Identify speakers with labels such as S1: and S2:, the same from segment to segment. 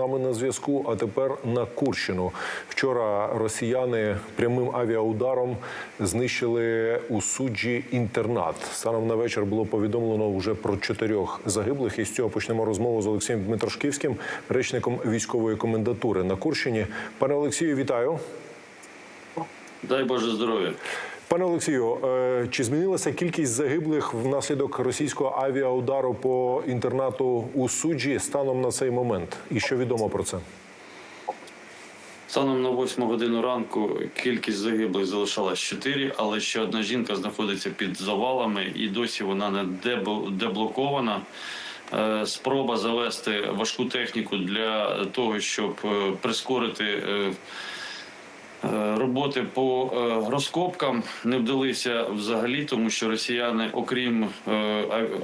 S1: нами на зв'язку. А тепер на Курщину. Вчора росіяни прямим авіаударом знищили у суджі інтернат. Станом на вечір було повідомлено вже про чотирьох загиблих. І з цього почнемо розмову з Олексієм Дмитрошківським, речником військової комендатури на Курщині. Пане Олексію, вітаю.
S2: Дай Боже здоров'я.
S1: Пане Олексію, е, чи змінилася кількість загиблих внаслідок російського авіаудару по інтернату у суджі станом на цей момент? І що відомо про це?
S2: Станом на 8 годину ранку кількість загиблих залишалась 4, але ще одна жінка знаходиться під завалами і досі вона не деблокована. Е, Спроба завести важку техніку для того, щоб е, прискорити Роботи по е, розкопкам не вдалися взагалі, тому що росіяни, окрім е,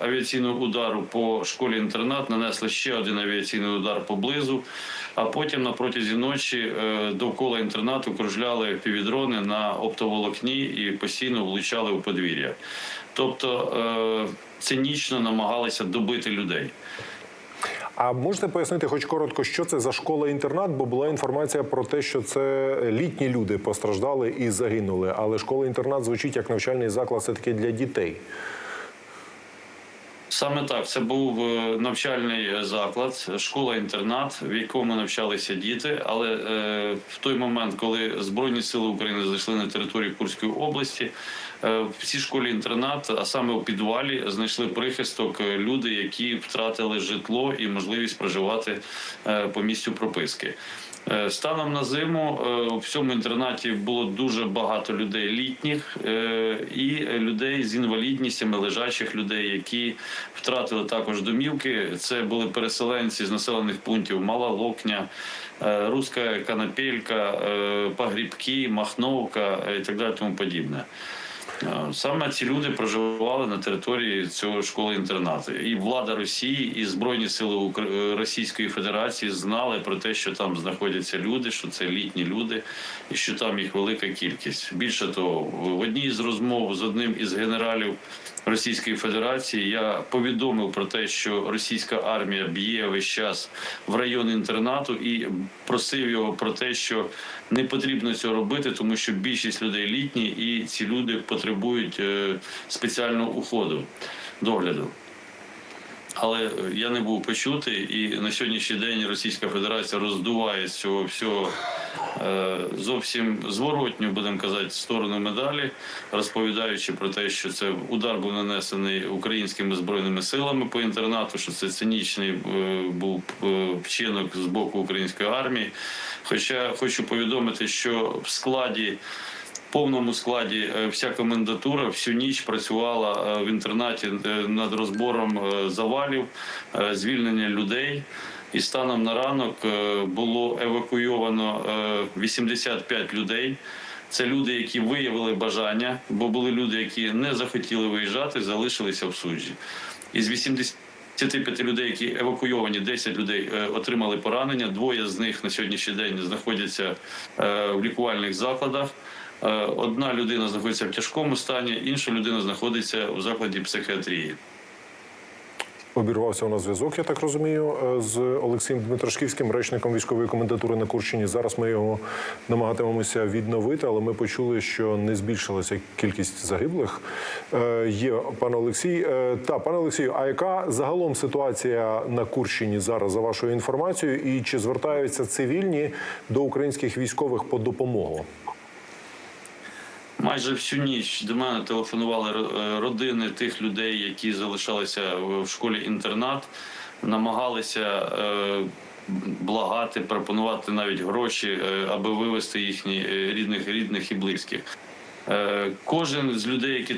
S2: авіаційного удару по школі інтернат, нанесли ще один авіаційний удар поблизу. А потім на протязі ночі е, довкола інтернату кружляли півдрони на оптоволокні і постійно влучали у подвір'я. Тобто е, цинічно намагалися добити людей.
S1: А можете пояснити, хоч коротко, що це за школа-інтернат? Бо була інформація про те, що це літні люди постраждали і загинули. Але школа-інтернат звучить як навчальний заклад все таки для дітей.
S2: Саме так, це був е, навчальний заклад, школа-інтернат, в якому навчалися діти. Але е, в той момент, коли Збройні сили України зайшли на територію Курської області, е, в цій школі-інтернат, а саме у підвалі, знайшли прихисток е, люди, які втратили житло і можливість проживати е, по місцю прописки. Е, Станом на зиму е, в цьому інтернаті було дуже багато людей літніх е, і людей з інвалідністями, лежачих людей, які втратили також домівки. Це були переселенці з населених пунктів Мала Локня, е, Руська Канапелька, е, Погрібки, Махновка е, і так далі тому подібне. Саме ці люди проживали на території цього школи інтернату, і влада Росії і збройні сили Російської Федерації знали про те, що там знаходяться люди, що це літні люди, і що там їх велика кількість. Більше того, в одній з розмов з одним із генералів Російської Федерації я повідомив про те, що російська армія б'є весь час в район інтернату і просив його про те, що не потрібно цього робити, тому що більшість людей літні, і ці люди потребують е, спеціального уходу, догляду. Але я не був почутий, і на сьогоднішній день Російська Федерація роздуває з цього всього е, зовсім зворотню, будемо казати, сторону медалі, розповідаючи про те, що це удар був нанесений українськими збройними силами по інтернату, що це цинічний е, був вчинок з боку української армії. Хоча хочу повідомити, що в складі повному складі е, вся комендатура всю ніч працювала е, в інтернаті е, над розбором завалів, звільнення людей. І станом на ранок було евакуйовано е, 85 людей. Це люди, які виявили бажання, бо були люди, які не захотіли виїжджати, залишилися в суджі. Із 85 людей, які евакуйовані, 10 людей е, отримали поранення. Двоє з них на сьогоднішній день знаходяться е, в лікувальних закладах. Е, Одна людина знаходиться в тяжкому стані, інша людина знаходиться в закладі психіатрії.
S1: Обірвався у нас зв'язок, я так розумію, е, з Олексієм Дмитрошківським, речником військової комендатури на Курщині. Зараз ми його намагатимемося відновити, але ми почули, що не збільшилася кількість загиблих. Е, Є пане Олексій. Е, Та пане Олексію, а яка загалом ситуація на Курщині зараз за вашою інформацією? І чи звертаються цивільні до українських військових по допомогу?
S2: Майже всю ніч до мене телефонували е, родини тих людей, які залишалися в школі інтернат, намагалися е, благати, пропонувати навіть гроші, е, аби вивезти їхніх рідних, рідних і близьких. Кожен з людей, які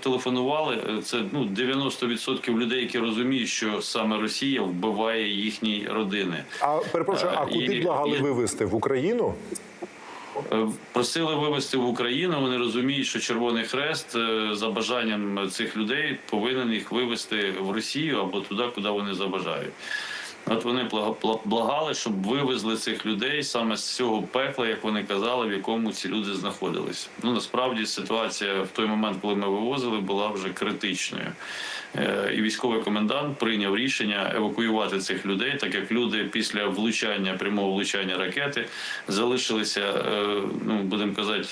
S2: телефонували, це ну 90% людей, які розуміють, що саме Росія вбиває їхні родини.
S1: А перепрошую, а куди
S2: і-
S1: благали
S2: і-
S1: вивезти в Україну?
S2: Е, Просили вивезти в Україну. Вони розуміють, що Червоний Хрест е, за бажанням цих людей повинен їх вивезти в Росію або туди, куди вони забажають. От вони блага- благали, щоб вивезли цих людей саме з цього пекла, як вони казали, в якому ці люди знаходились. Ну насправді ситуація в той момент, коли ми вивозили, була вже критичною. Е, І військовий комендант прийняв рішення евакуювати цих людей, так як люди після влучання, прямого влучання ракети залишилися, е, ну будемо казати,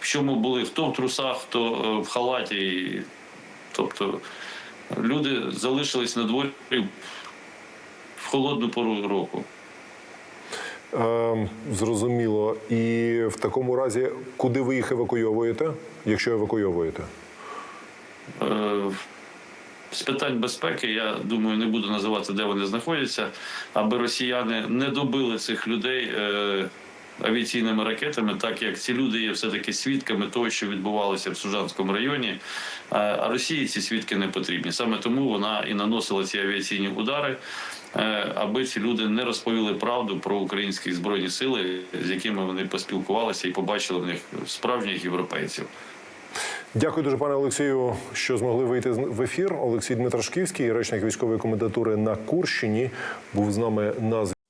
S2: в чому були хто в трусах, хто е, в халаті. Тобто люди залишились на дворі холодну пору року.
S1: Е, зрозуміло. І в такому разі, куди ви їх евакуйовуєте, якщо евакуйовуєте?
S2: Е, З питань безпеки я думаю, не буду називати, де вони знаходяться, аби росіяни не добили цих людей е, авіаційними ракетами, так як ці люди є все-таки свідками того, що відбувалося в Сужанському районі. А Росії ці свідки не потрібні. Саме тому вона і наносила ці авіаційні удари, е, аби ці люди не розповіли правду про українські збройні сили, з якими вони поспілкувалися і побачили в них справжніх європейців.
S1: Дякую дуже, пане Олексію, що змогли вийти в ефір. Олексій Дмитрашківський, речник військової комендатури на Курщині, був з нами на.